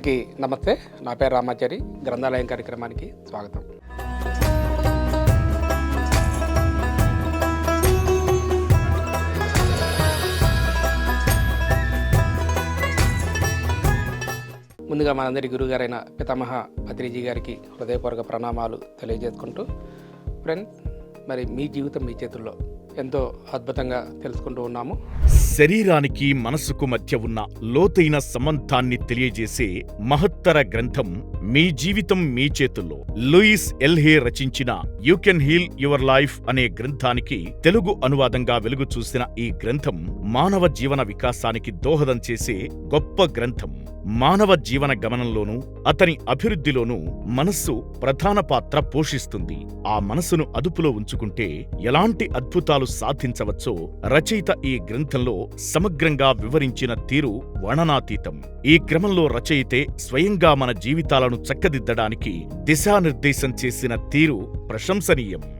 అందరికీ నమస్తే. నా పేరు రామాచారి. గ్రంథాలయం కార్యక్రమానికి స్వాగతం. ముందుగా మనందరి గురుగారైన పితామహ పత్రిజీ గారికి హృదయపూర్వక ప్రణామాలు తెలియజేసుకుంటూ ఫ్రెండ్ మరి మీ జీవితం మీ చేతుల్లో ఎంతో అద్భుతంగా తెలుసుకుంటూ ఉన్నాము. శరీరానికి మనసుకు మధ్య ఉన్న లోతైన సంబంధాన్ని తెలియజేసే మహత్తర గ్రంథం మీ జీవితం మీ చేతుల్లో. లూయిస్ ఎల్హే రచించిన you can heal your life అనే గ్రంథానికి తెలుగు అనువాదంగా వెలుగు చూసిన ఈ గ్రంథం మానవ జీవన వికాసానికి దోహదం చేసే గొప్ప గ్రంథం. మానవ జీవన గమనంలోనూ అతని అభివృద్ధిలోనూ మనస్సు ప్రధాన పాత్ర పోషిస్తుంది. ఆ మనసును అదుపులో ఉంచుకుంటే ఎలాంటి అద్భుతాలు సాధించవచ్చో రచయిత ఈ గ్రంథంలో సమగ్రంగా వివరించిన తీరు వర్ణనాతీతం. ఈ క్రమంలో రచయితే స్వయంగా మన జీవితాలను చక్కదిద్దడానికి దిశానిర్దేశం చేసిన తీరు ప్రశంసనీయం.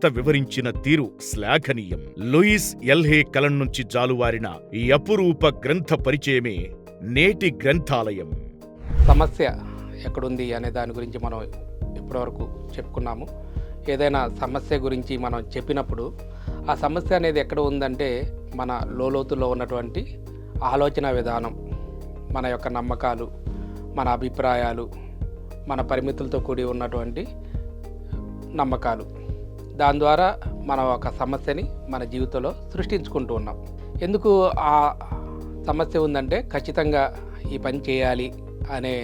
వివరించిన తీరు శ్లాఘనీయం. లూయిస్ ఎల్హే కలం నుంచి జాలువారిన ఈ అపురూప గ్రంథ పరిచయమే నేటి గ్రంథాలయం. సమస్య ఎక్కడుంది అనే దాని గురించి మనం ఇప్పటివరకు చెప్పుకున్నాము. ఏదైనా సమస్య గురించి మనం చెప్పినప్పుడు ఆ సమస్య అనేది ఎక్కడ ఉందంటే మన లోలోతులో ఉన్నటువంటి ఆలోచన విధానం మన యొక్క నమ్మకాలు మన అభిప్రాయాలు మన పరిమితులతో కూడి ఉన్నటువంటి నమ్మకాలు. దాని ద్వారా మనం ఒక సమస్యని మన జీవితంలో సృష్టించుకుంటూ ఉన్నాం. ఎందుకు ఆ సమస్య ఉందంటే ఖచ్చితంగా ఈ పని చేయాలి అనే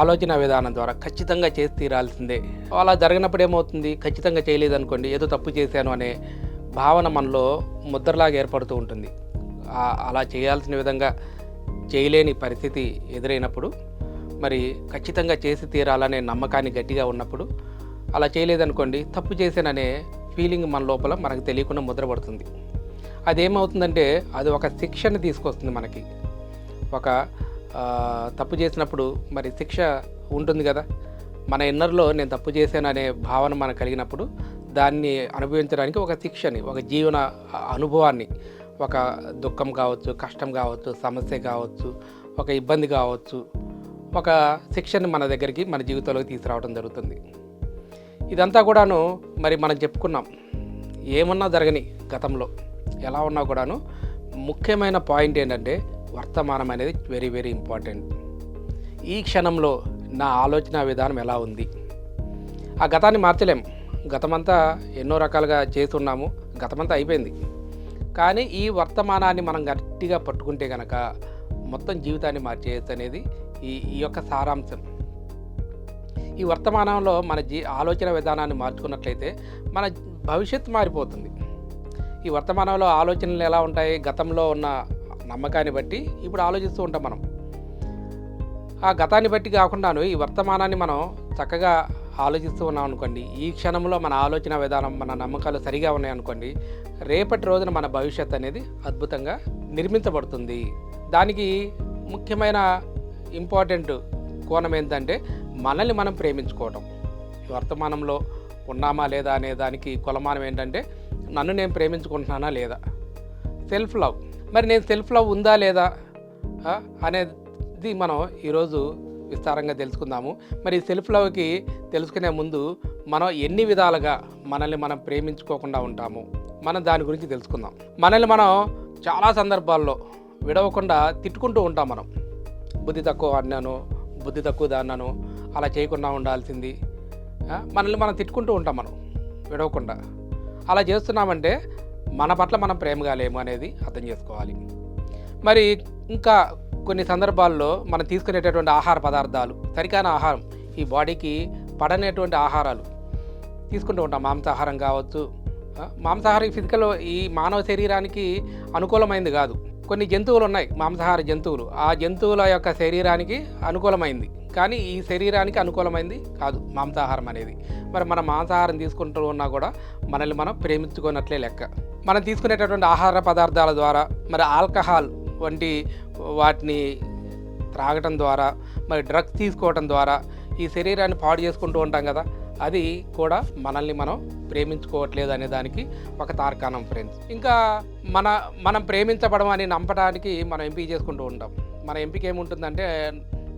ఆలోచన విధానం ద్వారా ఖచ్చితంగా చేసి తీరాల్సిందే. అలా జరిగినప్పుడు ఏమవుతుంది? ఖచ్చితంగా చేయలేదనుకోండి ఏదో తప్పు చేశాను అనే భావన మనలో ముద్రలాగా ఏర్పడుతూ ఉంటుంది. అలా చేయాల్సిన విధంగా చేయలేని పరిస్థితి ఎదురైనప్పుడు మరి ఖచ్చితంగా చేసి తీరాలనే నమ్మకాన్ని గట్టిగా ఉన్నప్పుడు అలా చేయలేదనుకోండి తప్పు చేశాననే ఫీలింగ్ మన లోపల మనకు తెలియకుండా ముద్రపడుతుంది. అదేమవుతుందంటే అది ఒక శిక్షను తీసుకొస్తుంది మనకి. ఒక తప్పు చేసినప్పుడు మరి శిక్ష ఉంటుంది కదా మన ఇన్నర్లో నేను తప్పు చేశాననే అనే భావన మనకు కలిగినప్పుడు దాన్ని అనుభవించడానికి ఒక శిక్షని ఒక జీవన అనుభవాన్ని ఒక దుఃఖం కావచ్చు కష్టం కావచ్చు సమస్య కావచ్చు ఒక ఇబ్బంది కావచ్చు ఒక శిక్షని మన దగ్గరికి మన జీవితంలోకి తీసుకురావడం జరుగుతుంది. ఇదంతా కూడాను మరి మనం చెప్పుకున్నాం. ఏమన్నా జరగని గతంలో. ఎలా ఉన్నా కూడాను ముఖ్యమైన పాయింట్ ఏంటంటే వర్తమానం అనేది వెరీ వెరీ ఇంపార్టెంట్. ఈ క్షణంలో నా ఆలోచన విధానం ఎలా ఉంది? ఆ గతాన్ని మార్చలేం. గతమంతా ఎన్నో రకాలుగా చేస్తున్నాము. గతమంతా అయిపోయింది. కానీ ఈ వర్తమానాన్ని మనం గట్టిగా పట్టుకుంటే కనుక మొత్తం జీవితాన్ని మార్చేయచ్చు అనేది ఈ ఈ యొక్క సారాంశం. ఈ వర్తమానంలో మన జీ ఆలోచన విధానాన్ని మార్చుకున్నట్లయితే మన భవిష్యత్తు మారిపోతుంది. ఈ వర్తమానంలో ఆలోచనలు ఎలా ఉంటాయి గతంలో ఉన్న నమ్మకాన్ని బట్టి ఇప్పుడు ఆలోచిస్తూ ఉంటాం మనం. ఆ గతాన్ని బట్టి కాకుండాను ఈ వర్తమానాన్ని మనం చక్కగా ఆలోచిస్తూ ఉన్నాం అనుకోండి ఈ క్షణంలో మన ఆలోచన విధానం మన నమ్మకాలు సరిగా ఉన్నాయనుకోండి రేపటి రోజున మన భవిష్యత్ అనేది అద్భుతంగా నిర్మించబడుతుంది. దానికి ముఖ్యమైన ఇంపార్టెంట్ కోణం ఏంటంటే మనల్ని మనం ప్రేమించుకోవటం. వర్తమానంలో ఉన్నామా లేదా అనే దానికి కొలమానం ఏంటంటే నన్ను నేను ప్రేమించుకుంటున్నానా లేదా? సెల్ఫ్ లవ్ మరి నేను సెల్ఫ్ లవ్ ఉందా లేదా? అనేది మనం ఈరోజు విస్తారంగా తెలుసుకుందాము. మరి సెల్ఫ్ లవ్కి తెలుసుకునే ముందు మనం ఎన్ని విధాలుగా మనల్ని మనం ప్రేమించుకోకుండా ఉంటాము? మనం దాని గురించి తెలుసుకుందాం. మనల్ని మనం చాలా సందర్భాల్లో విడవకుండా తిట్టుకుంటూ ఉంటాం మనం. బుద్ధి తక్కువ అన్నాను బుద్ధి తక్కువ దాన్నాను అలా చేయకుండా ఉండాల్సింది. మనల్ని మనం తిట్టుకుంటూ ఉంటాం మనం విడవకుండా. అలా చేస్తున్నామంటే మన పట్ల మనం ప్రేమగా లేము అనేది అర్థం చేసుకోవాలి. మరి ఇంకా కొన్ని సందర్భాల్లో మనం తీసుకునేటటువంటి ఆహార పదార్థాలు సరికాన ఆహారం ఈ బాడీకి పడనేటువంటి ఆహారాలు తీసుకుంటూ ఉంటాం. మాంసాహారం కావచ్చు మాంసాహారం ఫిజికల్ ఈ మానవ శరీరానికి అనుకూలమైనది కాదు. కొన్ని జంతువులు ఉన్నాయి మాంసాహార జంతువులు. ఆ జంతువుల యొక్క శరీరానికి అనుకూలమైంది. కానీ ఈ శరీరానికి అనుకూలమైంది కాదు మాంసాహారం అనేది. మరి మనం మాంసాహారం తీసుకుంటూ ఉన్నా కూడా మనల్ని మనం ప్రేమించుకున్నట్లే లెక్క. మనం తీసుకునేటటువంటి ఆహార పదార్థాల ద్వారా మరి ఆల్కహాల్ వంటి వాటిని త్రాగటం ద్వారా మరి డ్రగ్స్ తీసుకోవటం ద్వారా ఈ శరీరాన్ని పాడు చేసుకుంటూ ఉంటాం కదా. అది కూడా మనల్ని మనం ప్రేమించుకోవట్లేదు అనే దానికి ఒక తార్కాణం ఫ్రెండ్స్ ఇంకా మన మనం ప్రేమించబడం అని నమ్మడానికి మనం ఎంపిక చేసుకుంటూ ఉంటాం. మన ఎంపిక ఏముంటుందంటే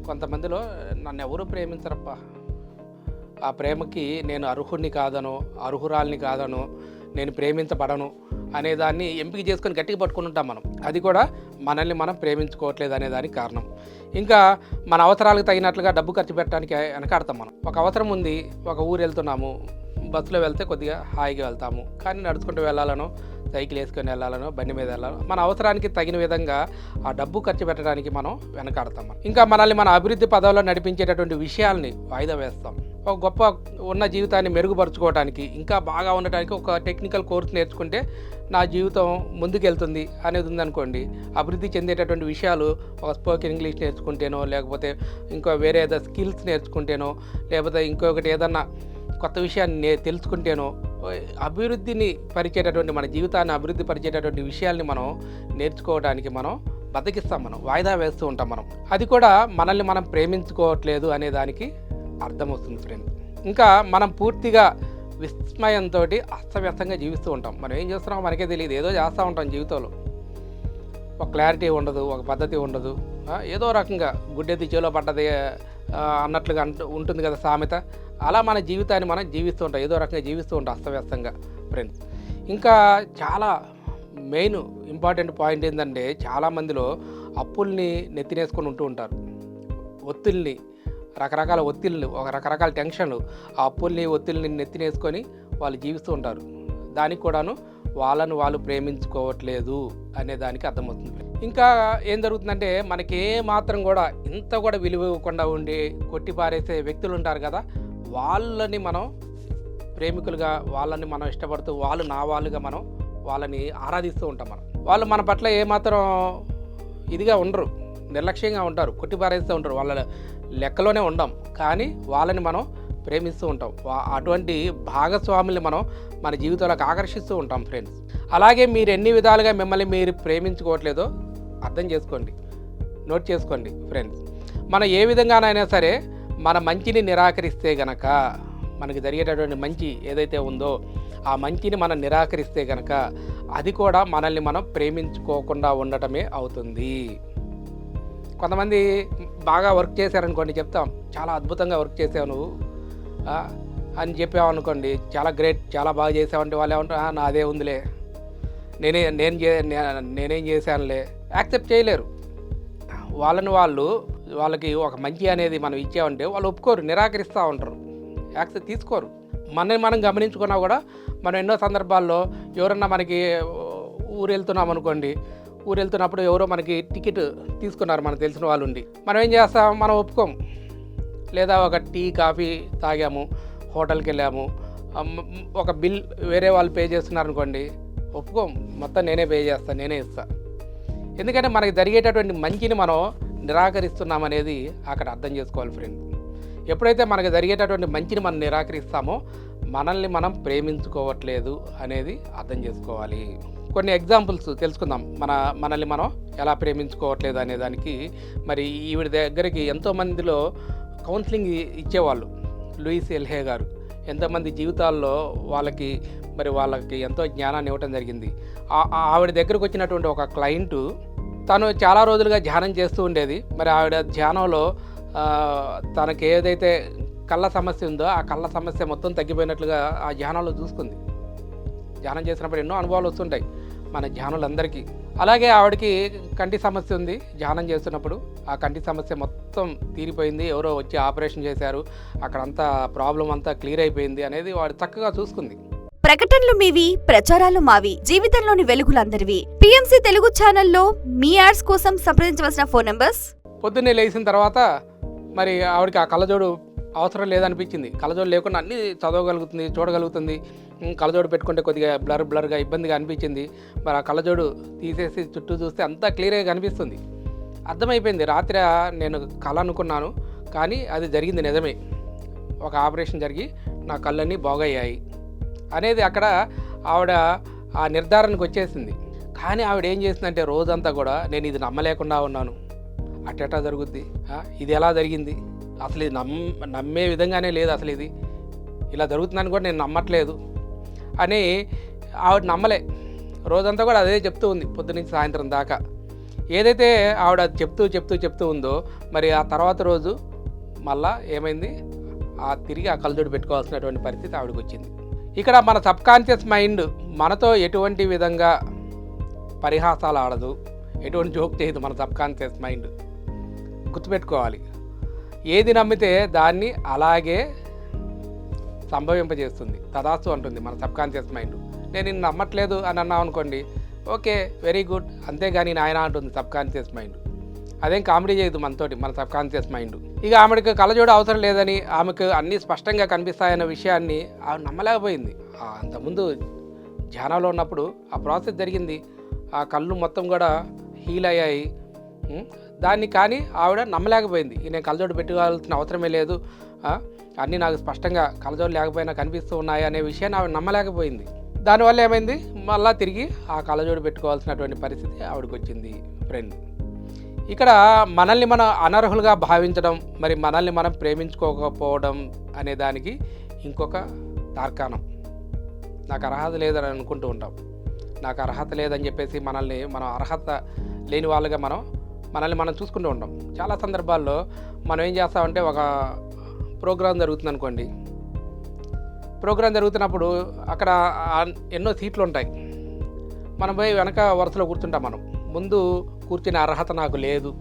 కొంతమందిలో నన్ను ఎవరు ప్రేమించరప్పా ఆ ప్రేమకి నేను అర్హుడిని కాదను అర్హురాల్ని కాదను నేను ప్రేమించబడను అనే దాన్ని ఎంపిక చేసుకొని గట్టిగా పట్టుకుని ఉంటాం మనం. అది కూడా మనల్ని మనం ప్రేమించుకోవట్లేదు అనే దానికి కారణం. ఇంకా మన అవసరాలకు తగినట్లుగా డబ్బు ఖర్చు పెట్టడానికి వెనకాడతాం మనం. ఒక అవసరం ఉంది ఒక ఊరు వెళ్తున్నాము బస్సులో వెళ్తే కొద్దిగా హాయిగా వెళ్తాము. కానీ నడుచుకుంటూ వెళ్ళాలనో సైకిల్ వేసుకొని వెళ్ళాలనో బండి మీద వెళ్ళాలనో మన అవసరానికి తగిన విధంగా ఆ డబ్బు ఖర్చు పెట్టడానికి మనం వెనకాడతాం ఇంకా మనల్ని మన అభివృద్ధి పదవిలో నడిపించేటటువంటి విషయాల్ని వాయిదా వేస్తాం. ఒక గొప్ప ఉన్న జీవితాన్ని మెరుగుపరుచుకోవడానికి ఇంకా బాగా ఉండటానికి ఒక టెక్నికల్ కోర్స్ నేర్చుకుంటే నా జీవితం ముందుకెళ్తుంది అనేది ఉందనుకోండి అభివృద్ధి చెందేటటువంటి విషయాలు ఒక స్పోకెన్ ఇంగ్లీష్ నేర్చుకుంటేనో లేకపోతే ఇంకో వేరే ఏదో స్కిల్స్ నేర్చుకుంటేనో లేకపోతే ఇంకొకటి ఏదన్నా కొత్త విషయాన్ని నే- తెలుసుకుంటేనో అభివృద్ధిని పరిచేటటువంటి మన జీవితాన్ని అభివృద్ధి పరిచేటటువంటి విషయాల్ని మనం నేర్చుకోవడానికి మనం బతికిస్తాం మనం వాయిదా వేస్తూ ఉంటాం మనం. అది కూడా మనల్ని మనం ప్రేమించుకోవట్లేదు అనే దానికి అర్థం వస్తుంది ఫ్రెండ్ ఇంకా మనం పూర్తిగా విస్మయంతో అస్తవ్యస్తంగా జీవిస్తూ ఉంటాం. మనం ఏం చేస్తున్నామో మనకే తెలియదు ఏదో చేస్తూ ఉంటాం జీవితంలో. ఒక క్లారిటీ ఉండదు ఒక పద్ధతి ఉండదు. ఏదో రకంగా గుడ్డెత్తి చేలో పడ్డది అన్నట్లుగా అంటు ఉంటుంది కదా సామెత. అలా మన జీవితాన్ని మనం జీవిస్తూ ఉంటాం. ఏదో రకంగా జీవిస్తూ ఉంటాం అస్తవ్యస్తంగా ఫ్రెండ్స్ ఇంకా చాలా మెయిన్ ఇంపార్టెంట్ పాయింట్ ఏంటంటే చాలామందిలో అప్పుల్ని నెత్తినేసుకొని ఉంటూ ఉంటారు. ఒత్తిళ్ళని రకరకాల ఒత్తిళ్ళు ఒక రకరకాల టెన్షన్లు ఆ అప్పుల్ని ఒత్తిళ్ళని నెత్తినేసుకొని వాళ్ళు జీవిస్తూ ఉంటారు. దానికి కూడాను వాళ్ళను వాళ్ళు ప్రేమించుకోవట్లేదు అనే దానికి అర్థమవుతుంది. ఇంకా ఏం జరుగుతుందంటే మనకి ఏ మాత్రం కూడా ఇంత కూడా విలువ ఇవ్వకుండా ఉండి కొట్టిపారేసే వ్యక్తులు ఉంటారు కదా వాళ్ళని మనం ప్రేమికులుగా వాళ్ళని మనం ఇష్టపడుతూ వాళ్ళు నా వాళ్ళుగా మనం వాళ్ళని ఆరాధిస్తూ ఉంటాం మనం. వాళ్ళు మన పట్ల ఏమాత్రం ఇదిగా ఉండరు నిర్లక్ష్యంగా ఉంటారు కొట్టి పారేస్తూ ఉంటారు. వాళ్ళ లెక్కలోనే ఉండం కానీ వాళ్ళని మనం ప్రేమిస్తూ ఉంటాం. వా- అటువంటి భాగస్వాముల్ని మనం మన జీవితంలోకి ఆకర్షిస్తూ ఉంటాం ఫ్రెండ్స్ అలాగే మీరు ఎన్ని విధాలుగా మిమ్మల్ని మీరు ప్రేమించుకోవట్లేదో అర్థం చేసుకోండి నోట్ చేసుకోండి ఫ్రెండ్స్ మనం ఏ విధంగానైనా సరే మన మంచిని నిరాకరిస్తే గనక మనకి జరిగేటటువంటి మంచి ఏదైతే ఉందో ఆ మంచిని మనం నిరాకరిస్తే గనక అది కూడా మనల్ని మనం ప్రేమించుకోకుండా ఉండటమే అవుతుంది. కొంతమంది బాగా వర్క్ చేశారనుకోండి చెప్తాం చాలా అద్భుతంగా వర్క్ చేసావు నువ్వు. అని చెప్పావనుకోండి చాలా గ్రేట్ చాలా బాగా చేసావంటే వాళ్ళు ఏమంటారు నాదే ఉందిలే. నేనే నేను నేనేం చేశానులే. యాక్సెప్ట్ చేయలేరు. వాళ్ళని వాళ్ళు వాళ్ళకి ఒక మంచి అనేది మనం ఇచ్చామంటే వాళ్ళు ఒప్పుకోరు నిరాకరిస్తూ ఉంటారు. యాక్సెప్ట్ తీసుకోరు. మనని మనం గమనించుకున్నా కూడా మనం ఎన్నో సందర్భాల్లో ఎవరన్నా మనకి ఊరు వెళ్తున్నాం అనుకోండి ఊరు వెళ్తున్నప్పుడు ఎవరో మనకి టికెట్ తీసుకున్నారు మనకు తెలిసిన వాళ్ళు ఉండి మనం ఏం చేస్తాం? మనం ఒప్పుకోం. లేదా ఒక టీ కాఫీ తాగాము హోటల్కి వెళ్ళాము ఒక బిల్ వేరే వాళ్ళు పే చేస్తున్నారు అనుకోండి ఒప్పుకోం. మొత్తం నేనే పే చేస్తాను నేనే ఇస్తాను ఎందుకంటే మనకి జరిగేటటువంటి మంచిని మనం నిరాకరిస్తున్నామనేది అక్కడ అర్థం చేసుకోవాలి ఫ్రెండ్స్ ఎప్పుడైతే మనకి జరిగేటటువంటి మంచిని మనం నిరాకరిస్తామో మనల్ని మనం ప్రేమించుకోవట్లేదు అనేది అర్థం చేసుకోవాలి. కొన్ని ఎగ్జాంపుల్స్ తెలుసుకుందాం. మన మనల్ని మనం ఎలా ప్రేమించుకోవట్లేదు అనే దానికి. మరి ఈవిడ దగ్గరికి ఎంతోమందిలో కౌన్సిలింగ్ ఇచ్చేవాళ్ళు. లూయిస్ ఎల్హే గారు. ఎంతోమంది జీవితాల్లో వాళ్ళకి మరి వాళ్ళకి ఎంతో జ్ఞానాన్ని ఇవ్వటం జరిగింది. ఆ- ఆవిడ దగ్గరకు వచ్చినటువంటి ఒక క్లయింటు తను చాలా రోజులుగా ధ్యానం చేస్తూ ఉండేది. మరి ఆవిడ ధ్యానంలో తనకి ఏదైతే కళ్ళ సమస్య ఉందో ఆ కళ్ళ సమస్య మొత్తం తగ్గిపోయినట్లుగా ఆ ధ్యానంలో చూసుకుంది. ధ్యానం చేసినప్పుడు ఎన్నో అనుభవాలు వస్తుంటాయి మన ధ్యానులందరికీ. అలాగే ఆవిడకి కంటి సమస్య ఉంది ధ్యానం చేస్తున్నప్పుడు. ఆ కంటి సమస్య మొత్తం తీరిపోయింది. ఎవరో వచ్చి ఆపరేషన్ చేశారు. అక్కడంతా ప్రాబ్లం అంతా క్లియర్ అయిపోయింది అనేది వాడు చక్కగా చూసుకుంది. ప్రకటనలు మీవి ప్రచారాలు మావి జీవితంలోని వెలుగులందరివి. పిఎంసీ తెలుగు ఛానల్లో మీ యాడ్స్ కోసం సంప్రదించవలసిన ఫోన్ నంబర్స్? పొద్దున్నే లేచిన తర్వాత మరి ఆవిడకి ఆ కళ్ళజోడు అవసరం లేదనిపించింది. కళ్ళజోడు లేకుండా అన్నీ చదవగలుగుతుంది చూడగలుగుతుంది. కళ్ళజోడు పెట్టుకుంటే కొద్దిగా బ్లర్ బ్లర్గా ఇబ్బందిగా అనిపించింది. మరి ఆ కళ్ళజోడు తీసేసి చుట్టూ చూస్తే అంతా క్లియర్గా కనిపిస్తుంది. అర్థమైపోయింది. రాత్రి నేను కళ అనుకున్నాను. కానీ అది జరిగింది నిజమే. ఒక ఆపరేషన్ జరిగి నా కళ్ళన్నీ బాగయ్యాయి. అనేది అక్కడ ఆవిడ ఆ నిర్ధారణకు వచ్చేసింది. కానీ ఆవిడ ఏం చేసిందంటే రోజంతా కూడా నేను ఇది నమ్మలేకుండా ఉన్నాను. అట్టెటా జరుగుద్ది? ఇది ఎలా జరిగింది? అసలు ఇది నమ్ నమ్మే విధంగానే లేదు అసలు ఇది. ఇలా జరుగుతుందని కూడా నేను నమ్మట్లేదు అని ఆవిడ నమ్మలే. రోజంతా కూడా అదే చెప్తూ ఉంది పొద్దునుంచి సాయంత్రం దాకా. ఏదైతే ఆవిడ చెప్తూ చెప్తూ చెప్తూ ఉందో మరి ఆ తర్వాత రోజు మళ్ళా ఏమైంది? ఆ తిరిగి ఆ కళ్ళజోడు పెట్టుకోవాల్సినటువంటి పరిస్థితి ఆవిడకి వచ్చింది. ఇక్కడ మన సబ్ కాన్షియస్ మైండ్ మనతో ఎటువంటి విధంగా పరిహాసాలు ఆడదు ఎటువంటి జోక్ చేయదు మన సబ్ కాన్షియస్ మైండ్. గుర్తుపెట్టుకోవాలి. ఏది నమ్మితే దాన్ని అలాగే సంభవింపజేస్తుంది. తదాస్తు అంటుంది మన సబ్ కాన్షియస్ మైండ్. నేను నిన్ను నమ్మట్లేదు అని అన్నాం అనుకోండి ఓకే వెరీ గుడ్ అంతేగాని నాయన అంటుంది సబ్ కాన్షియస్ మైండ్. అదేం కామెడీ చేయదు మనతోటి మన సబ్ కాన్షియస్ మైండ్. ఇక ఆమెకు కళ్ళజోడు అవసరం లేదని ఆమెకు అన్నీ స్పష్టంగా కనిపిస్తాయన్న విషయాన్ని ఆమె నమ్మలేకపోయింది. అంతకుముందు ధ్యానంలో ఉన్నప్పుడు ఆ ప్రాసెస్ జరిగింది. ఆ కళ్ళు మొత్తం కూడా హీల్ అయ్యాయి. దాన్ని కానీ ఆవిడ నమ్మలేకపోయింది. నేను కళ్ళజోడు పెట్టుకోవాల్సిన అవసరమే లేదు. అన్నీ నాకు స్పష్టంగా కళ్ళజోడు లేకపోయినా కనిపిస్తూ ఉన్నాయి అనే విషయాన్ని ఆవిడ నమ్మలేకపోయింది. దానివల్ల ఏమైంది? మళ్ళీ తిరిగి ఆ కళ్ళజోడు పెట్టుకోవాల్సినటువంటి పరిస్థితి ఆవిడకి వచ్చింది ఫ్రెండ్ ఇక్కడ మనల్ని మనం అనర్హులుగా భావించడం మరి మనల్ని మనం ప్రేమించుకోకపోవడం అనే దానికి ఇంకొక తార్కాణం. నాకు అర్హత లేదని అనుకుంటూ ఉంటాం. నాకు అర్హత లేదని చెప్పేసి మనల్ని మనం అర్హత లేని వాళ్ళుగా మనం మనల్ని మనం చూసుకుంటూ ఉంటాం. చాలా సందర్భాల్లో మనం ఏం చేస్తామంటే ఒక ప్రోగ్రాం జరుగుతుంది అనుకోండి ప్రోగ్రాం జరుగుతున్నప్పుడు అక్కడ ఎన్నో సీట్లు ఉంటాయి. మనం పోయి వెనక వరుసలో కూర్చుంటాం మనం. ముందు కూర్చునే అర్హత నాకు లేదు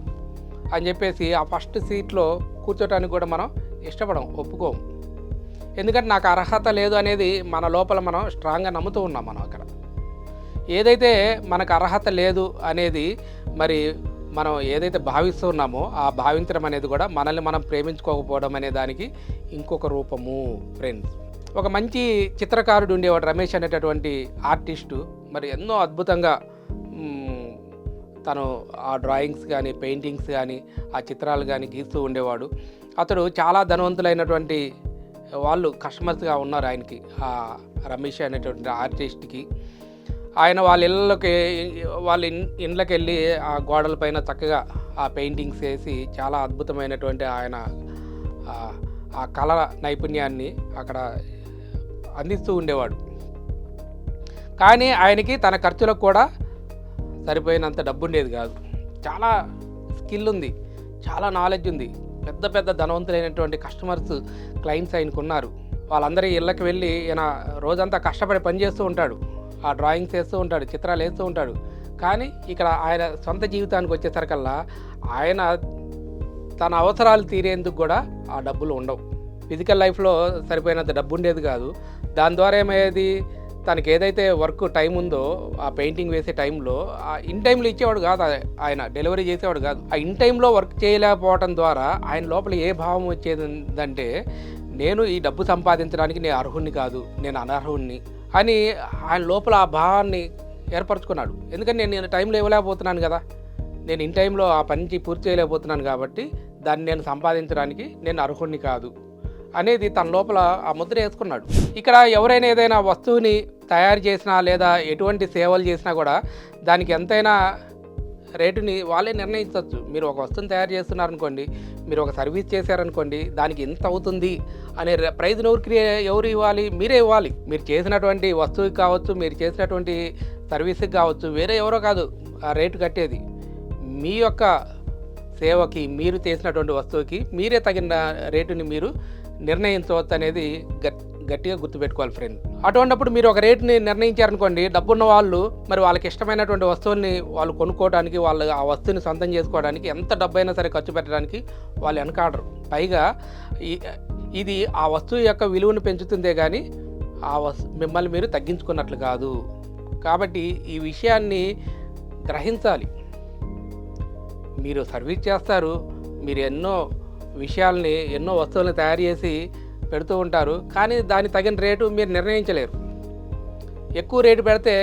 అని చెప్పేసి ఆ ఫస్ట్ సీట్లో కూర్చోటానికి కూడా మనం ఇష్టపడం ఒప్పుకోం. ఎందుకంటే నాకు అర్హత లేదు అనేది మన లోపల మనం స్ట్రాంగ్గా నమ్ముతూ ఉన్నాం మనం అక్కడ. ఏదైతే మనకు అర్హత లేదు అనేది మరి మనం ఏదైతే భావిస్తున్నామో ఆ భావించడం అనేది కూడా మనల్ని మనం ప్రేమించుకోకపోవడం అనే దానికి ఇంకొక రూపము ఫ్రెండ్స్ ఒక మంచి చిత్రకారుడు ఉండేవాడు రమేష్ అనేటటువంటి ఆర్టిస్టు మరి ఎన్నో అద్భుతంగా తను ఆ డ్రాయింగ్స్ కానీ పెయింటింగ్స్ కానీ ఆ చిత్రాలు కానీ గీస్తూ ఉండేవాడు. అతడు చాలా ధనవంతులైనటువంటి వాళ్ళు కస్టమర్స్గా ఉన్నారు ఆయనకి ఆ రమేష్ అనేటువంటి ఆర్టిస్ట్కి. ఆయన వాళ్ళ ఇళ్ళకి వాళ్ళ ఇన్- ఇండ్లకి వెళ్ళి ఆ గోడలపైన చక్కగా ఆ పెయింటింగ్స్ వేసి చాలా అద్భుతమైనటువంటి ఆయన ఆ- ఆ కళ నైపుణ్యాన్ని అక్కడ అందిస్తూ ఉండేవాడు. కానీ ఆయనకి తన ఖర్చులకు కూడా సరిపోయినంత డబ్బు ఉండేది కాదు. చాలా స్కిల్ ఉంది చాలా నాలెడ్జ్ ఉంది. పెద్ద పెద్ద ధనవంతులైనటువంటి కస్టమర్స్ క్లయింట్స్ ఆయనకు ఉన్నారు వాళ్ళందరి ఇళ్ళకి వెళ్ళి ఈయన రోజంతా కష్టపడి పనిచేస్తూ ఉంటాడు. ఆ డ్రాయింగ్స్ వేస్తూ ఉంటాడు చిత్రాలు వేస్తూ ఉంటాడు. కానీ ఇక్కడ ఆయన సొంత జీవితానికి వచ్చేసరికల్లా ఆయన తన అవసరాలు తీరేందుకు కూడా ఆ డబ్బులు ఉండవు. ఫిజికల్ లైఫ్లో సరిపోయినంత డబ్బు ఉండేది కాదు. దాని ద్వారా ఏమయ్యేది? తనకి ఏదైతే వర్క్ టైం ఉందో ఆ పెయింటింగ్ వేసే టైంలో ఆ ఇన్ టైంలో ఇచ్చేవాడు కాదు ఆయన డెలివరీ చేసేవాడు కాదు. ఆ ఇన్ టైంలో వర్క్ చేయలేకపోవడం ద్వారా ఆయన లోపల ఏ భావం వచ్చేదంటే నేను ఈ డబ్బు సంపాదించడానికి నేను అర్హుణ్ణి కాదు నేను అనర్హుణ్ణి అని ఆయన లోపల ఆ భావాన్ని ఏర్పరచుకున్నాడు. ఎందుకంటే నేను నేను టైంలో ఇవ్వలేకపోతున్నాను కదా. నేను ఇన్ టైంలో ఆ పని పూర్తి చేయలేకపోతున్నాను కాబట్టి దాన్ని నేను సంపాదించడానికి నేను అర్హుణ్ణి కాదు. అనేది తన లోపల ఆ ముద్ర వేసుకున్నాడు. ఇక్కడ ఎవరైనా ఏదైనా వస్తువుని తయారు చేసినా లేదా ఎటువంటి సేవలు చేసినా కూడా దానికి ఎంతైనా రేటుని వాళ్ళే నిర్ణయించవచ్చు. మీరు ఒక వస్తువుని తయారు చేస్తున్నారనుకోండి మీరు ఒక సర్వీస్ చేశారనుకోండి దానికి ఎంత అవుతుంది అనే ప్రైజ్ ఎవరు ఎవరు ఇవ్వాలి? మీరే ఇవ్వాలి. మీరు చేసినటువంటి వస్తువుకి కావచ్చు మీరు చేసినటువంటి సర్వీస్కి కావచ్చు వేరే ఎవరో కాదు ఆ రేటు కట్టేది. మీ యొక్క సేవకి మీరు చేసినటువంటి వస్తువుకి మీరే తగిన రేటుని మీరు నిర్ణయించవచ్చు అనేది గట్టిగా గుర్తుపెట్టుకోవాలి ఫ్రెండ్ అటువంటిప్పుడు మీరు ఒక రేటుని నిర్ణయించారనుకోండి డబ్బున్న వాళ్ళు మరి వాళ్ళకి ఇష్టమైనటువంటి వస్తువుల్ని వాళ్ళు కొనుక్కోవడానికి వాళ్ళు ఆ వస్తువుని సొంతం చేసుకోవడానికి ఎంత డబ్బైనా సరే ఖర్చు పెట్టడానికి వాళ్ళు వెనకాడరు. పైగా ఇది ఆ వస్తువు యొక్క విలువను పెంచుతుందే కానీ ఆ వస్తు మిమ్మల్ని మీరు తగ్గించుకున్నట్లు కాదు. కాబట్టి ఈ విషయాన్ని గ్రహించాలి. మీరు సర్వీస్ చేస్తారు మీరు ఎన్నో విషయాల్ని ఎన్నో వస్తువులను తయారు చేసి పెడుతూ ఉంటారు. కానీ దాని తగిన రేటు మీరు నిర్ణయించలేరు. ఎక్కువ రేటు పెడితే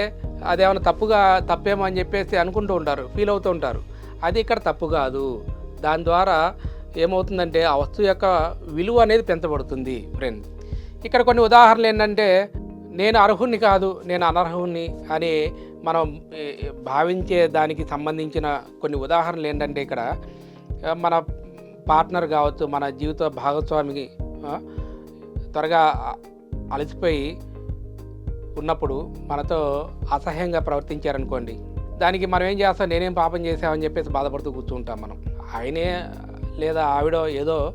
అదేమైనా తప్పుగా తప్పేమో అని చెప్పేసి అనుకుంటూ ఉంటారు ఫీల్ అవుతూ ఉంటారు. అది ఇక్కడ తప్పు కాదు. దాని ద్వారా ఏమవుతుందంటే ఆ వస్తువు యొక్క విలువ అనేది పెంచబడుతుంది ఫ్రెండ్స్ ఇక్కడ కొన్ని ఉదాహరణలు ఏంటంటే నేను అర్హుణ్ణి కాదు నేను అనర్హుణ్ణి అని మనం భావించే దానికి సంబంధించిన కొన్ని ఉదాహరణలు ఏంటంటే ఇక్కడ మన పార్ట్నర్ కావచ్చు మన జీవిత భాగస్వామికి త్వరగా అలసిపోయి ఉన్నప్పుడు మనతో అసహ్యంగా ప్రవర్తించారనుకోండి. దానికి మనం ఏం చేస్తాం? నేనేం పాపం చేసామని చెప్పేసి బాధపడుతూ కూర్చుంటాం మనం. ఆయనే లేదా ఆవిడ ఏదో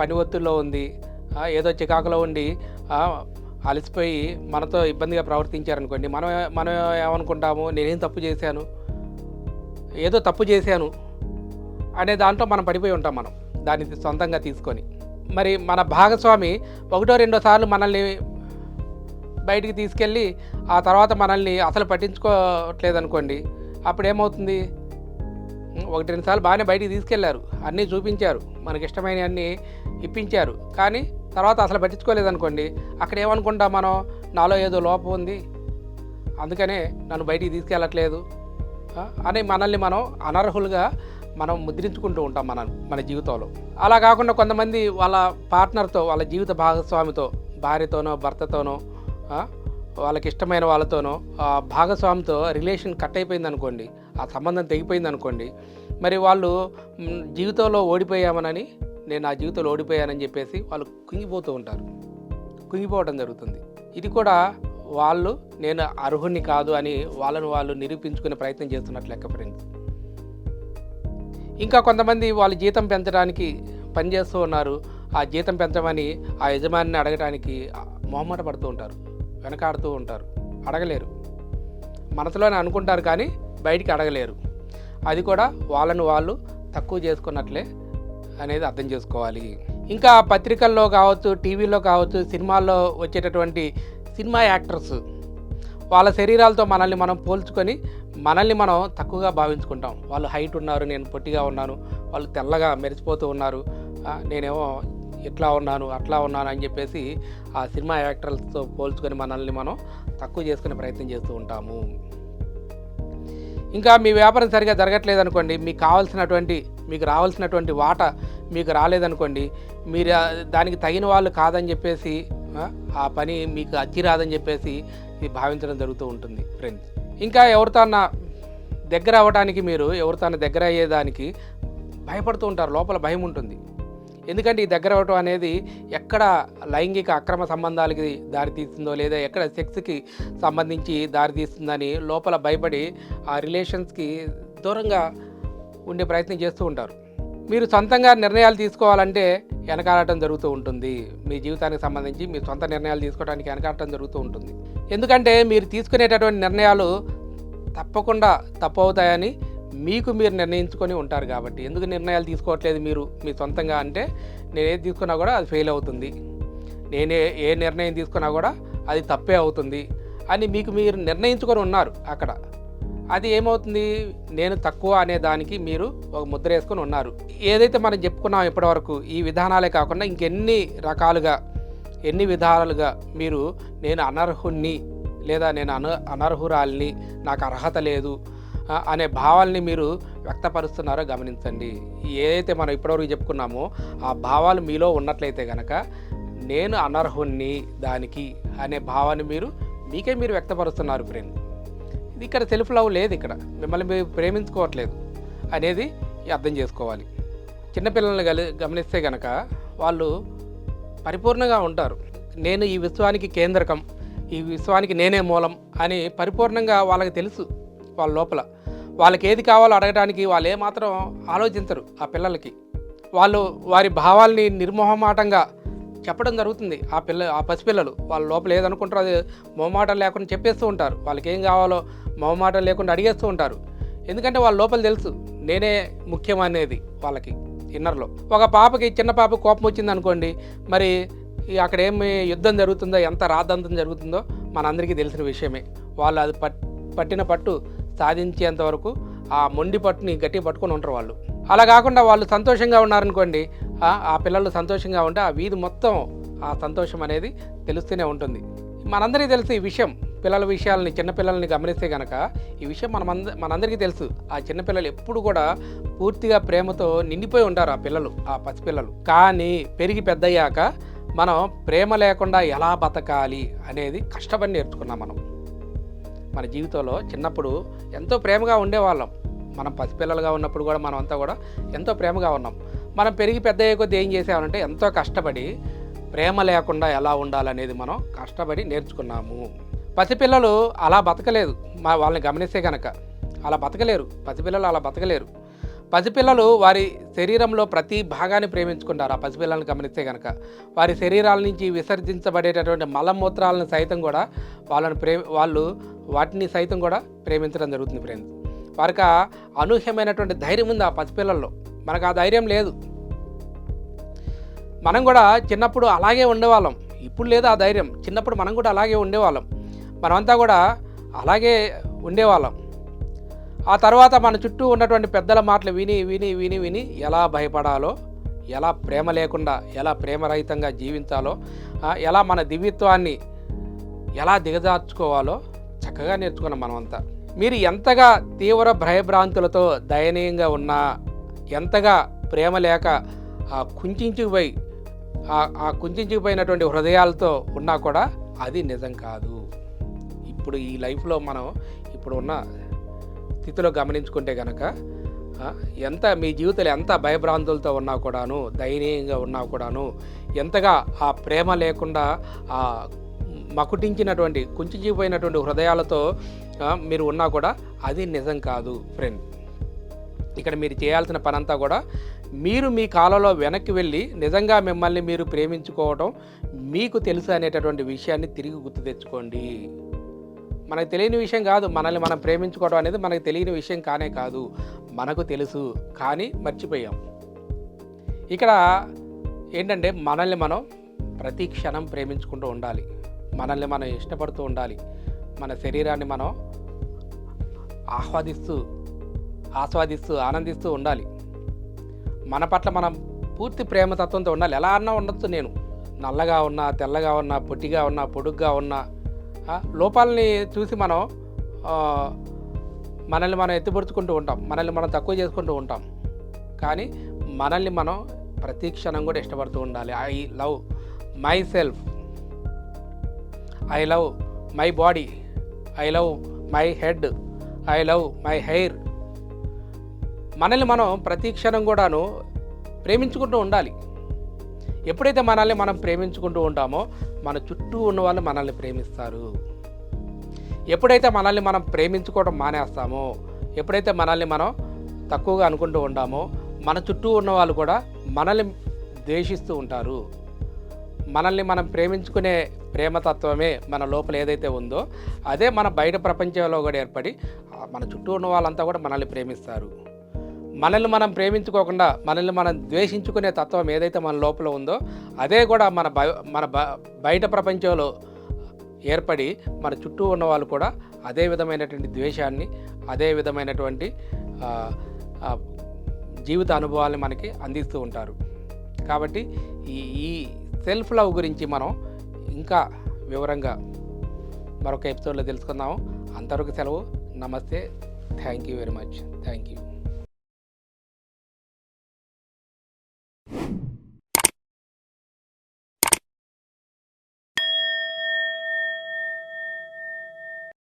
పని ఒత్తిడిలో ఉంది ఏదో చికాకులో ఉండి అలసిపోయి మనతో ఇబ్బందిగా ప్రవర్తించారనుకోండి మనం మనం ఏమనుకుంటాము? నేనేం తప్పు చేశాను? ఏదో తప్పు చేశాను. అనే దాంట్లో మనం పడిపోయి ఉంటాం మనం దాన్ని సొంతంగా తీసుకొని. మరి మన భాగస్వామి ఒకటో రెండో సార్లు మనల్ని బయటికి తీసుకెళ్ళి ఆ తర్వాత మనల్ని అసలు పట్టించుకోవట్లేదు అనుకోండి అప్పుడు ఏమవుతుంది ఒకటి రెండు సార్లు బాగానే బయటికి తీసుకెళ్ళారు అన్నీ చూపించారు మనకి ఇష్టమైన అన్నీ ఇప్పించారు. కానీ తర్వాత అసలు పట్టించుకోలేదు అనుకోండి అక్కడ ఏమనుకుంటాం మనం నాలో ఏదో లోపం ఉంది అందుకనే నన్ను బయటికి తీసుకెళ్ళట్లేదు అని మనల్ని మనం అనర్హులుగా మనం ముద్రించుకుంటూ ఉంటాం మన మన జీవితంలో. అలా కాకుండా కొంతమంది వాళ్ళ పార్ట్నర్తో వాళ్ళ జీవిత భాగస్వామితో భార్యతోనో భర్తతోనో వాళ్ళకి ఇష్టమైన వాళ్ళతోనో ఆ భాగస్వామితో రిలేషన్ కట్ అయిపోయింది అనుకోండి ఆ సంబంధం తెగిపోయింది అనుకోండి మరి వాళ్ళు జీవితంలో ఓడిపోయామనని నేను నా జీవితంలో ఓడిపోయానని చెప్పేసి వాళ్ళు కుంగిపోతూ ఉంటారు. కుంగిపోవడం జరుగుతుంది. ఇది కూడా వాళ్ళు నేను అర్హుణ్ణి కాదు అని వాళ్ళను వాళ్ళు నిరూపించుకునే ప్రయత్నం చేస్తున్నట్లు లెక్క ఫ్రెండ్స్ ఇంకా కొంతమంది వాళ్ళ జీతం పెంచడానికి పనిచేస్తూ ఉన్నారు. ఆ జీతం పెంచమని ఆ యజమానిని అడగడానికి మొహమాట పడుతూ ఉంటారు. వెనకాడుతూ ఉంటారు. అడగలేరు. మనసులోనే అనుకుంటారు కానీ బయటికి అడగలేరు. అది కూడా వాళ్ళను వాళ్ళు తక్కువ చేసుకున్నట్లే అనేది అర్థం చేసుకోవాలి. ఇంకా పత్రికల్లో కావచ్చు టీవీలో కావచ్చు సినిమాల్లో వచ్చేటటువంటి సినిమా యాక్టర్స్ వాళ్ళ శరీరాలతో మనల్ని మనం పోల్చుకొని మనల్ని మనం తక్కువగా భావించుకుంటాం. వాళ్ళు హైట్ ఉన్నారు నేను పొట్టిగా ఉన్నాను వాళ్ళు తెల్లగా మెరిసిపోతూ ఉన్నారు నేనేమో ఇట్లా ఉన్నాను అట్లా ఉన్నాను అని చెప్పేసి ఆ సినిమా యాక్టర్లతో పోల్చుకొని మనల్ని మనం తక్కువ చేసుకునే ప్రయత్నం చేస్తూ ఉంటాము. ఇంకా మీ వ్యాపారం సరిగా జరగట్లేదు అనుకోండి మీకు కావాల్సినటువంటి మీకు రావాల్సినటువంటి వాటా మీకు రాలేదనుకోండి మీరు దానికి తగిన వాళ్ళు కాదని చెప్పేసి ఆ, పని మీకు అచ్చి రాదని చెప్పేసి భావించడం జరుగుతూ ఉంటుంది ఫ్రెండ్స్ ఇంకా ఎవరితోన్న దగ్గర అవ్వడానికి మీరు ఎవరితో దగ్గర అయ్యేదానికి భయపడుతూ ఉంటారు. లోపల భయం ఉంటుంది. ఎందుకంటే ఈ దగ్గర అవ్వటం అనేది ఎక్కడ లైంగిక అక్రమ సంబంధాలకి దారితీస్తుందో లేదా ఎక్కడ సెక్స్కి సంబంధించి దారితీస్తుందని లోపల భయపడి ఆ రిలేషన్స్కి దూరంగా ఉండే ప్రయత్నం చేస్తూ ఉంటారు. మీరు సొంతంగా నిర్ణయాలు తీసుకోవాలంటే వెనకాడటం జరుగుతూ ఉంటుంది. మీ జీవితానికి సంబంధించి మీ సొంత నిర్ణయాలు తీసుకోవడానికి వెనకాడటం జరుగుతూ ఉంటుంది. ఎందుకంటే మీరు తీసుకునేటటువంటి నిర్ణయాలు తప్పకుండా తప్పు అవుతాయని మీకు మీరు నిర్ణయించుకొని ఉంటారు కాబట్టి. ఎందుకు నిర్ణయాలు తీసుకోవట్లేదు మీరు? మీ సొంతంగా అంటే నేను ఏది తీసుకున్నా కూడా అది ఫెయిల్ అవుతుంది. నేనే ఏ నిర్ణయం తీసుకున్నా కూడా అది తప్పే అవుతుంది అని మీకు మీరు నిర్ణయించుకొని ఉన్నారు అక్కడ. అది ఏమవుతుంది? నేను తక్కువ అనే దానికి మీరు ఒక ముద్ర వేసుకొని ఉన్నారు. ఏదైతే మనం చెప్పుకున్నాం ఇప్పటివరకు ఈ విధానాలే కాకుండా ఇంకెన్ని రకాలుగా ఎన్ని విధాలుగా మీరు నేను అనర్హుణ్ణి లేదా నేను అన అనర్హురాల్ని నాకు అర్హత లేదు అనే భావాల్ని మీరు వ్యక్తపరుస్తున్నారో గమనించండి. ఏదైతే మనం ఇప్పటివరకు చెప్పుకున్నామో ఆ భావాలు మీలో ఉన్నట్లయితే కనుక నేను అనర్హుణ్ణి దానికి అనే భావాన్ని మీరు మీకే మీరు వ్యక్తపరుస్తున్నారు ఫ్రెండ్. ఇది ఇక్కడ సెల్ఫ్ లవ్ లేదు ఇక్కడ. మిమ్మల్ని మీరు ప్రేమించుకోవట్లేదు అనేది అర్థం చేసుకోవాలి. చిన్నపిల్లల్ని గలి గమనిస్తే కనుక వాళ్ళు పరిపూర్ణంగా ఉంటారు. నేను ఈ విశ్వానికి కేంద్రకం ఈ విశ్వానికి నేనే మూలం అని పరిపూర్ణంగా వాళ్ళకి తెలుసు వాళ్ళ లోపల. వాళ్ళకి ఏది కావాలో అడగడానికి వాళ్ళు ఏమాత్రం ఆలోచించరు ఆ పిల్లలకి. వాళ్ళు వారి భావాల్ని నిర్మోహమాటంగా చెప్పడం జరుగుతుంది. ఆ పిల్ల ఆ పసిపిల్లలు వాళ్ళ లోపల ఏదనుకుంటారో అది మొహమాటం లేకుండా చెప్పేస్తూ ఉంటారు. వాళ్ళకి ఏం కావాలో మొహమాటం లేకుండా అడిగేస్తూ ఉంటారు. ఎందుకంటే వాళ్ళ లోపల తెలుసు నేనే ముఖ్యం అనేది వాళ్ళకి ఇన్నర్లో. ఒక పాపకి చిన్న పాప కోపం వచ్చింది అనుకోండి మరి అక్కడ ఏమి యుద్ధం జరుగుతుందో ఎంత రాద్ధాంతం జరుగుతుందో మనందరికీ తెలిసిన విషయమే. వాళ్ళు అది పట్ పట్టిన పట్టు సాధించేంత వరకు ఆ మొండి పట్టుని గట్టి పట్టుకొని ఉంటారు వాళ్ళు. అలా కాకుండా వాళ్ళు సంతోషంగా ఉన్నారనుకోండి ఆ పిల్లలు సంతోషంగా ఉంటే ఆ వీధి మొత్తం ఆ సంతోషం అనేది తెలుస్తూనే ఉంటుంది. మనందరికీ తెలుసు ఈ విషయం. పిల్లల విషయాలని చిన్నపిల్లల్ని గమనిస్తే కనుక ఈ విషయం మనమంద మనందరికీ తెలుసు. ఆ చిన్నపిల్లలు ఎప్పుడు కూడా పూర్తిగా ప్రేమతో నిండిపోయి ఉంటారు ఆ పిల్లలు ఆ పసిపిల్లలు కానీ పెరిగి పెద్దయ్యాక మనం ప్రేమ లేకుండా ఎలా బతకాలి అనేది కష్టపడి నేర్చుకున్నాం మనం. మన జీవితంలో చిన్నప్పుడు ఎంతో ప్రేమగా ఉండేవాళ్ళం. మనం పసిపిల్లలుగా ఉన్నప్పుడు కూడా మనం అంతా కూడా ఎంతో ప్రేమగా ఉన్నాం. మనం పెరిగి పెద్ద అయ్యే కొద్దీ ఏం చేసామంటే ఎంతో కష్టపడి ప్రేమ లేకుండా ఎలా ఉండాలనేది మనం కష్టపడి నేర్చుకున్నాము. పసిపిల్లలు అలా బతకలేదు. మా వాళ్ళని గమనిస్తే కనుక అలా బతకలేరు. పసిపిల్లలు అలా బతకలేరు. పసిపిల్లలు వారి శరీరంలో ప్రతి భాగాన్ని ప్రేమించుకుంటారు. ఆ పసిపిల్లలను గమనిస్తే కనుక వారి శరీరాల నుంచి విసర్జించబడేటటువంటి మలమూత్రాలను సైతం కూడా వాళ్ళని ప్రేమ వాళ్ళు వాటిని సైతం కూడా ప్రేమించడం జరుగుతుంది ఫ్రెండ్స్. వారికి అనూహ్యమైనటువంటి ధైర్యం ఉంది ఆ పసిపిల్లల్లో. మనకు ఆ ధైర్యం లేదు. మనం కూడా చిన్నప్పుడు అలాగే ఉండేవాళ్ళం. ఇప్పుడు లేదు ఆ ధైర్యం. చిన్నప్పుడు మనం కూడా అలాగే ఉండేవాళ్ళం. మనమంతా కూడా అలాగే ఉండేవాళ్ళం. ఆ తర్వాత మన చుట్టూ ఉన్నటువంటి పెద్దల మాటలు విని విని విని విని ఎలా భయపడాలో ఎలా ప్రేమ లేకుండా ఎలా ప్రేమరహితంగా జీవించాలో ఎలా మన దివ్యత్వాన్ని ఎలా దిగజార్చుకోవాలో చక్కగా నేర్చుకున్నాం మనమంతా. మీరు ఎంతగా తీవ్ర భయభ్రాంతులతో దయనీయంగా ఉన్నా ఎంతగా ప్రేమ లేక ఆ కుంచుకుపోయి ఆ- కుంచుకుపోయినటువంటి హృదయాలతో ఉన్నా కూడా అది నిజం కాదు. ఇప్పుడు ఈ లైఫ్లో మనం ఇప్పుడు ఉన్న స్థితిలో గమనించుకుంటే కనుక ఎంత మీ జీవితంలో ఎంత భయభ్రాంతులతో ఉన్నా కూడాను దయనీయంగా ఉన్నా కూడాను ఎంతగా ఆ ప్రేమ లేకుండా ఆ మకుటించినటువంటి కుంచిపోయినటువంటి హృదయాలతో మీరు ఉన్నా కూడా అది నిజం కాదు ఫ్రెండ్ ఇక్కడ మీరు చేయాల్సిన పనంతా కూడా మీరు మీ కాలంలో వెనక్కి వెళ్ళి నిజంగా మిమ్మల్ని మీరు ప్రేమించుకోవడం మీకు తెలుసు అనేటటువంటి విషయాన్ని తిరిగి గుర్తు తెచ్చుకోండి. మనకు తెలియని విషయం కాదు మనల్ని మనం ప్రేమించుకోవడం అనేది మనకు తెలియని విషయం కానే కాదు మనకు తెలుసు కానీ మర్చిపోయాం. ఇక్కడ ఏంటంటే మనల్ని మనం ప్రతి క్షణం ప్రేమించుకుంటూ ఉండాలి. మనల్ని మనం ఇష్టపడుతూ ఉండాలి. మన శరీరాన్ని మనం ఆహ్వాదిస్తూ ఆస్వాదిస్తూ ఆనందిస్తూ ఉండాలి. మన పట్ల మనం పూర్తి ప్రేమతత్వంతో ఉండాలి. ఎలా అన్నా ఉండొచ్చు నేను. నల్లగా ఉన్నా తెల్లగా ఉన్నా పొట్టిగా ఉన్నా పొడుగ్గా ఉన్నా లోపాలని చూసి మనం మనల్ని మనం ఎత్తిపరుచుకుంటూ ఉంటాం. మనల్ని మనం తక్కువ చేసుకుంటూ ఉంటాం. కానీ మనల్ని మనం ప్రతి క్షణం కూడా ఇష్టపడుతూ ఉండాలి. I love my self. I love my body I love my head I love my hair మనల్ని మనం ప్రతి క్షణం కూడాను ప్రేమించుకుంటూ ఉండాలి. ఎప్పుడైతే మనల్ని మనం ప్రేమించుకుంటూ ఉంటామో మన చుట్టూ ఉన్న వాళ్ళు మనల్ని ప్రేమిస్తారు. ఎప్పుడైతే మనల్ని మనం ప్రేమించుకోవడం మానేస్తామో ఎప్పుడైతే మనల్ని మనం తక్కువగా అనుకుంటూ ఉంటామో మన చుట్టూ ఉన్న వాళ్ళు కూడా మనల్ని ద్వేషిస్తూ ఉంటారు. మనల్ని మనం ప్రేమించుకునే ప్రేమతత్వమే మన లోపల ఏదైతే ఉందో అదే మన బయట ప్రపంచంలో కూడా ఏర్పడి మన చుట్టూ ఉన్న వాళ్ళంతా కూడా మనల్ని ప్రేమిస్తారు. మనల్ని మనం ప్రేమించుకోకుండా మనల్ని మనం ద్వేషించుకునే తత్వం ఏదైతే మన లోపల ఉందో అదే కూడా మన బ మన బ బయట ప్రపంచంలో ఏర్పడి మన చుట్టూ ఉన్న వాళ్ళు కూడా అదే విధమైనటువంటి ద్వేషాన్ని అదే విధమైనటువంటి జీవిత అనుభవాల్ని మనకి అందిస్తూ ఉంటారు. కాబట్టి ఈ ఈ సెల్ఫ్ లవ్ గురించి మనం ఇంకా వివరంగా మరొక ఎపిసోడ్లో తెలుసుకుందాము. అంతవరకు సెలవు. నమస్తే. Thank you very much thank you